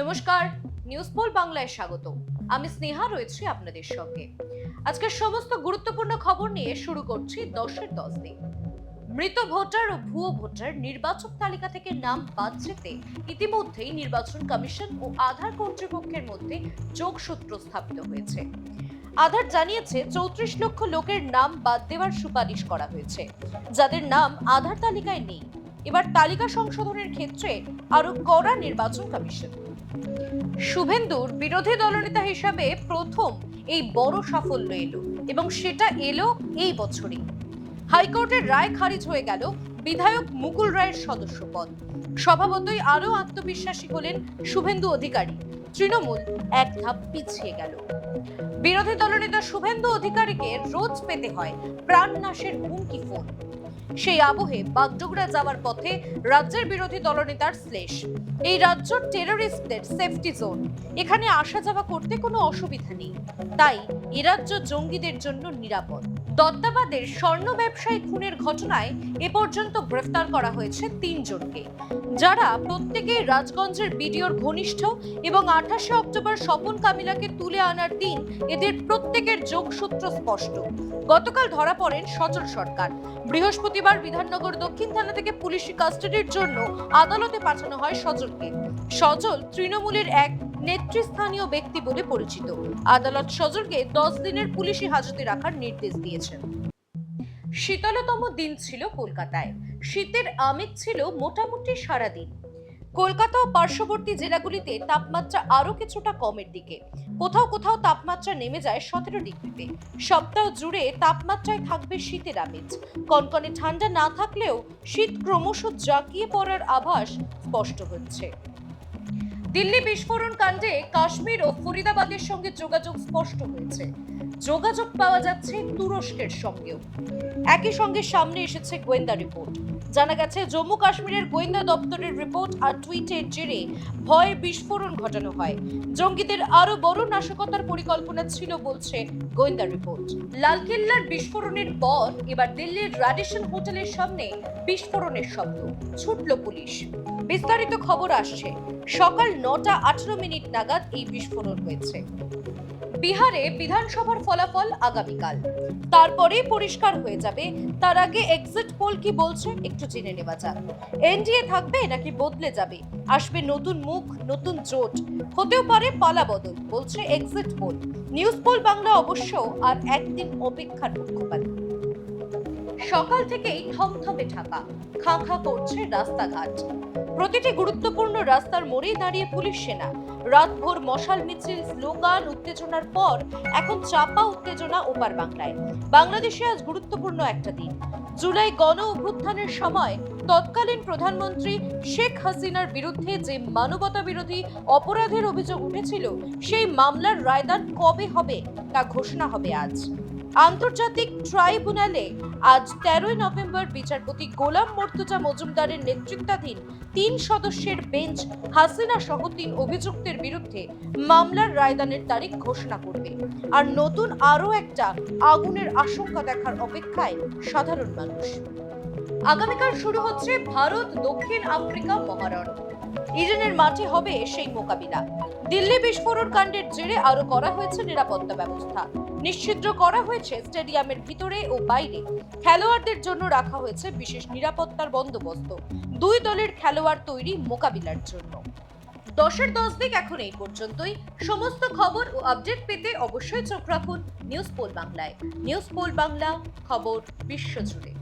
নমস্কার news pole বাংলায় স্বাগত আমি স্নেহা, রয়েছি আপনাদের সঙ্গে। আজকের সমস্ত গুরুত্বপূর্ণ খবর নিয়ে শুরু করছি দশের দশ দিন। মৃত ভোটার ও ভুয়ো ভোটার নির্বাচক তালিকা থেকে নাম বাদ যেতে ইতিমধ্যেই নির্বাচন কমিশন ও আধার কর্তৃপক্ষের মধ্যে যোগসূত্র স্থাপিত হয়েছে। আধার জানিয়েছে চৌত্রিশ লক্ষ লোকের নাম বাদ দেওয়ার সুপারিশ করা হয়েছে। যাদের নাম আধার তালিকায় নেই। এবার তালিকা সংশোধনের ক্ষেত্রে আরও কড়া নির্বাচন কমিশন। শুভেন্দুর বিরোধী দলনেতা হিসাবে প্রথম এই বড় সাফল্য এলো এবং সেটা এলো এই বছরই। হাইকোর্টের রায় খারিজ হয়ে গেল বিধায়ক মুকুল রায়ের সদস্য পদ স্বভাবতই আরও আত্মবিশ্বাসী হলেন শুভেন্দু অধিকারী। তৃণমূল এক ধাপ পিছিয়ে গেল। বিরোধী দলনেতা শুভেন্দু অধিকারীকে রোজ পেতে হয় প্রাণনাশের হুমকি ফোন। সেই আবহে বাগডোগরা যাওয়ার পথে রাজ্যের বিরোধী দলনেতার শ্লেষ। এই রাজ্য টেরোরিস্টদের সেফটি জোন এখানে আসা যাওয়া করতে কোনো অসুবিধা নেই। তাই এরাজ্য রাজ্য জঙ্গিদের জন্য নিরাপদ। দত্তাবাদের স্বর্ণ ব্যবসায়ী খুনের ঘটনায় এ পর্যন্ত গ্রেফতার করা হয়েছে তিনজনকে, যারা প্রত্যেকেই রাজগঞ্জের বিডিওর ঘনিষ্ঠ এবং আঠাশে অক্টোবর স্বপন কামিলাকে তুলে আনার দিন এদের প্রত্যেকের যোগসূত্র স্পষ্ট। গতকাল ধরা পড়েন সচল সরকার। বৃহস্পতিবার বিধাননগর দক্ষিণ থানা থেকে পুলিশি কাস্টাডির জন্য আদালতে পাঠানো হয় সজলকে। সজল তৃণমূলের এক নেতৃস্থানীয় ব্যক্তি বলে পরিচিত। আদালত সজলকে দশ দিনের পুলিশি হাজতে রাখার নির্দেশ দিয়েছেন। শীতলতম দিন ছিল কলকাতায়। শীতের আমেজ ছিল মোটামুটি সারাদিন। কলকাতা ও পার্শ্ববর্তী জেলাগুলিতে তাপমাত্রা আরও কিছুটা কমের দিকে। কোথাও কোথাও তাপমাত্রা নেমে যায় সতেরো ডিগ্রিতে। সপ্তাহ জুড়ে তাপমাত্রায় থাকবে শীতের আমেজ। কনকনে ঠান্ডা না থাকলেও শীত ক্রমশ জাঁকিয়ে পড়ার আভাস স্পষ্ট হচ্ছে। দিল্লি বিস্ফোরণ কাণ্ডে কাশ্মীর ও ফরিদাবাদের সঙ্গে যোগাযোগ স্পষ্ট হয়েছে। যোগাযোগ পাওয়া যাচ্ছে তুরস্কের সঙ্গেও। একই সঙ্গে সামনে এসেছে গোয়েন্দা রিপোর্ট। জানা গেছে, জম্মু কাশ্মীরের গোয়েন্দা দপ্তরের রিপোর্ট আর টুইটের জেরে ভয়ে বিস্ফোরণ ঘটানো হয়। জঙ্গিদের আরও বড় নাশকতার পরিকল্পনা ছিল বলছে গোয়েন্দা রিপোর্ট। লালকেল্লার বিস্ফোরণের পর এবার দিল্লির রাডিসন হোটেলের সামনে বিস্ফোরণের শব্দ। ছুটল পুলিশ। বিস্তারিত খবর আসছে। সকাল নটা আঠারো মিনিট নাগাদ এই বিস্ফোরণ হয়েছে। বিহারে বিধানসভার ফলাফল আগামীকাল। তারপরে পরিষ্কার হয়ে যাবে, তার আগে এক্সিট পোল কি বলছে একটু জেনে নেওয়া যাক। এনডিএ থাকবে নাকি বদলে যাবে? আসবে নতুন মুখ, নতুন জোট হতেও পারে পালা বদল, বলছে exit poll news poll Bangla অবশ্য আর একদিন অপেক্ষার পক্ষপাত সকাল থেকেই থমথমে ঢাকা, খাঁ খাঁ করছে রাস্তাঘাট। প্রতিটি গুরুত্বপূর্ণ রাস্তার মোড়ে দাঁড়িয়ে পুলিশ সেনা। রাতভর মশাল মিছিল, স্লোগান, উত্তেজনার পর এখন চাপা উত্তেজনা ওপার বাংলায়। বাংলাদেশে আজ গুরুত্বপূর্ণ একটা দিন। জুলাই গণ অভ্যুত্থানের সময় তৎকালীন প্রধানমন্ত্রী শেখ হাসিনার বিরুদ্ধে যে মানবতা বিরোধী অপরাধের অভিযোগ উঠেছিল, সেই মামলার রায়দান কবে হবে তা ঘোষণা হবে আজ। আন্তর্জাতিক ট্রাইব্যুনালে আজ তেরোই নভেম্বর বিচারপতি গোলাম মর্তুজা মজুমদারের নেতৃত্বাধীন তিন সদস্যের বেঞ্চ হাসিনা সহ তিন অভিযুক্তের বিরুদ্ধে মামলার রায়দানের তারিখ ঘোষণা করবে। আর নতুন আরও একটা আগুনের আশঙ্কা দেখার অপেক্ষায় সাধারণ মানুষ। আগামীকাল শুরু হচ্ছে ভারত দক্ষিণ আফ্রিকা মহারণ। ইডেনের মাঠে হবে সেই মোকাবিলা। দিল্লি বিস্ফোরণ কাণ্ডের জেরে আরও করা হয়েছে নিরাপত্তা ব্যবস্থা। নিশ্চিদ্র করা হয়েছে স্টেডিয়ামের ভিতরে ও বাইরে। খেলোয়াড়দের জন্য রাখা হয়েছে বিশেষ নিরাপত্তার বন্দোবস্ত। দুই দলের খেলোয়াড় তৈরি মোকাবিলার জন্য। দশের দশ দিক এখন এই পর্যন্তই। সমস্ত খবর ও আপডেট পেতে অবশ্যই চোখ রাখুন নিউজ পোল বাংলায়। নিউজ পোল বাংলা, খবর বিশ্বজুড়ে